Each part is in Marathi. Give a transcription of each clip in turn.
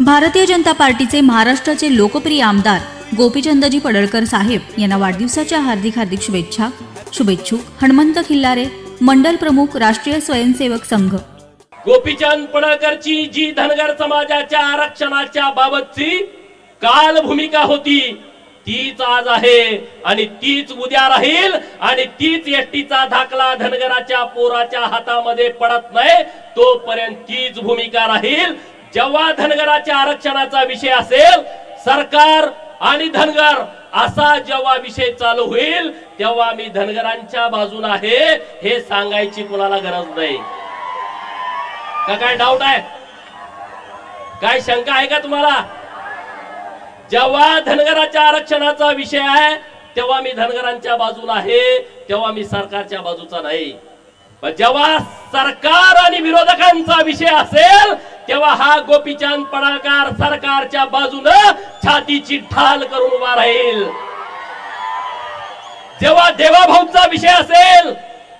भारतीय जनता पार्टीचे महाराष्ट्राचे लोकप्रिय आमदार गोपीचंदजी पडळकर साहेब यांना वाढदिवसाच्या हार्दिक हार्दिक शुभेच्छा. शुभेच्छुक हनुमंत खिल्लारे मंडल प्रमुख राष्ट्रीय स्वयंसेवक संघ. गोपीचंद पडळकरची जी धनगर समाजाच्या आरक्षणाच्या बाबतची काल भूमिका होती तीच आज आहे आणि तीच उद्या राहील आणि तीच एसटीचा धाकला धनगराच्या पोराच्या हातामध्ये पडत नाही तोपर्यंत तीच भूमिका राहील. जेव्हा धनगराच्या आरक्षणाचा विषय असेल सरकार आणि धनगर असा जेव्हा विषय चालू होईल तेव्हा मी धनगरांच्या बाजूला आहे हे सांगायची कुणाला गरज नाही. का काय डाऊट आहे? काय शंका आहे का तुम्हाला? जेव्हा धनगराच्या आरक्षणाचा विषय आहे तेव्हा मी धनगरांच्या बाजूला आहे तेव्हा मी सरकारच्या बाजूचा नाही. पण जेव्हा सरकार आणि विरोधकांचा विषय असेल तेव्हा हा गोपीचंद पडळकर सरकारच्या बाजूनं छातीची ठाल करून उभा राहील. जेव्हा देवाभाऊंचा विषय असेल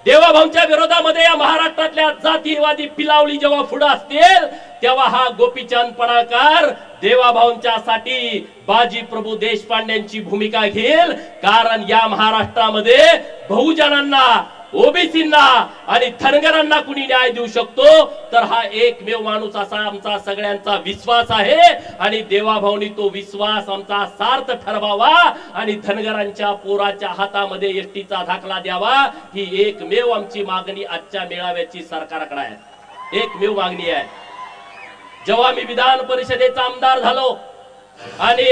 देवाभाऊंच्या विरोधामध्ये या महाराष्ट्रातल्या जातीवादी पिलावली जेव्हा पुढे असतील तेव्हा हा गोपीचंद पडाकर देवाभाऊंच्या साठी बाजी प्रभू देशपांड्यांची भूमिका घेईल. कारण या महाराष्ट्रामध्ये बहुजनांना ओबीसींना आणि धनगरांना कुणी न्याय देऊ शकतो? तर हा एकमेव माणूस असा आमचा सगळ्यांचा विश्वास आहे. आणि देवाभाऊनी तो विश्वास आमचा सार्थ ठरवावा आणि धनगरांच्या पोराच्या हातामध्ये एसटीचा दाखला द्यावा. ही एकमेव आमची मागणी आजच्या मेळाव्याची सरकारकडे आहे. एकमेव मागणी आहे. जेव्हा मी विधान परिषदेचा आमदार झालो आणि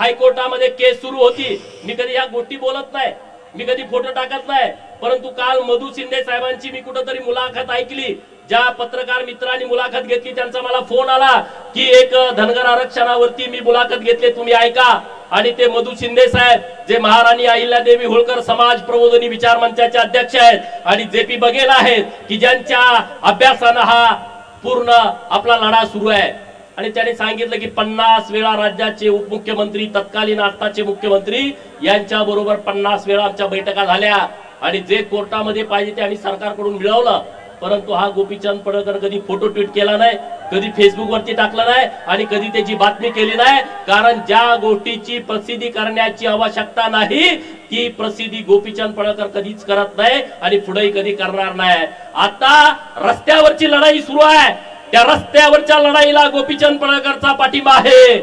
हायकोर्टामध्ये केस सुरू होती मी कधी या गोष्टी बोलत नाही. मी कधी फोटो टाकत नाही. परंतु काल मधु शिंदे साहेबांची मी कुठंतरी मुलाखत ऐकली. ज्या पत्रकार मित्रांनी मुलाखत घेतली त्यांचा मला फोन आला की एक धनगर आरक्षणावरती मी मुलाखत घेतली तुम्ही ऐका. आणि ते मधु शिंदे साहेब जे महाराणी अहिल्यादेवी होळकर समाज प्रबोधनी विचार मंचाचे अध्यक्ष आहेत आणि जे पी बघेल आहेत की ज्यांच्या अभ्यासानं हा पूर्ण आपला लढा सुरू आहे. आणि त्याने सांगितलं की पन्नास वेळा राज्याचे उपमुख्यमंत्री तत्कालीन आत्ताचे मुख्यमंत्री यांच्या बरोबर पन्नास वेळा आमच्या बैठका झाल्या. आणि जे कोर्टामध्ये पाहिजे ते आम्ही सरकारकडून मिळवलं. परंतु हा गोपीचंद पडळकर कधी फोटो ट्विट केला नाही कधी फेसबुक वरती टाकला नाही आणि कधी त्याची बातमी केली नाही. कारण ज्या गोष्टीची प्रसिद्धी करण्याची आवश्यकता नाही ती प्रसिद्धी गोपीचंद पडळकर कधीच करत नाही आणि पुढेही कधी करणार नाही. आता रस्त्यावरची लढाई सुरू आहे. त्या रस्त्यावरच्या लढाईला गोपीचंद पडळकरचा पाठिंबा आहे.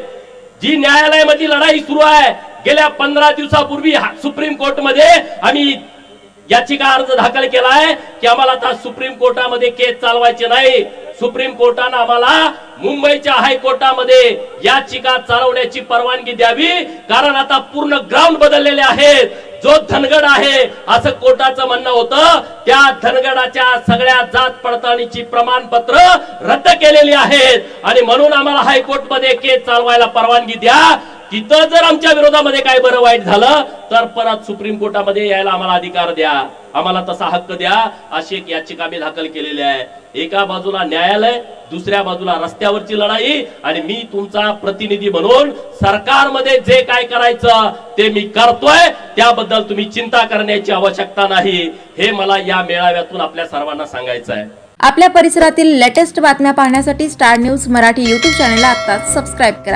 जी न्यायालयामध्ये लढाई सुरू आहे गेल्या पंधरा दिवसापूर्वी सुप्रीम कोर्टमध्ये आम्ही याचिका अर्ज दाखल केलाय की आम्हाला आता सुप्रीम कोर्टामध्ये केस चालवायचे नाही. सुप्रीम कोर्टानं आम्हाला मुंबईच्या हायकोर्टामध्ये याचिका चालवण्याची परवानगी द्यावी कारण आता पूर्ण ग्राउंड बदललेले आहेत. जो धनगड आहे असं कोर्टाचं म्हणणं होतं. त्या धनगडाच्या सगळ्या जात पडताळणीची प्रमाणपत्र रद्द केलेली आहेत. आणि म्हणून आम्हाला हायकोर्टमध्ये केस चालवायला परवानगी द्या. तिथं जर आमच्या विरोधामध्ये काय बरं वाईट झालं तर परत सुप्रीम कोर्टामध्ये यायला आम्हाला अधिकार द्या. आम्हाला तसा हक्क द्या. अशी एक याचिका मी दाखल केलेली आहे. एका बाजूला न्यायालय दुसऱ्या बाजूला रस्त्यावरची लढाई आणि मी तुमचा प्रतिनिधी म्हणून सरकारमध्ये जे काय करायचं ते मी करतोय. त्याबद्दल तुम्ही चिंता करण्याची आवश्यकता नाही. हे मला या मेळाव्यातून आपल्या सर्वांना सांगायचं आहे. आपल्या परिसरातील लेटेस्ट बातम्या पाहण्यासाठी स्टार न्यूज मराठी यूट्यूब चॅनलला आता सबस्क्राईब करा.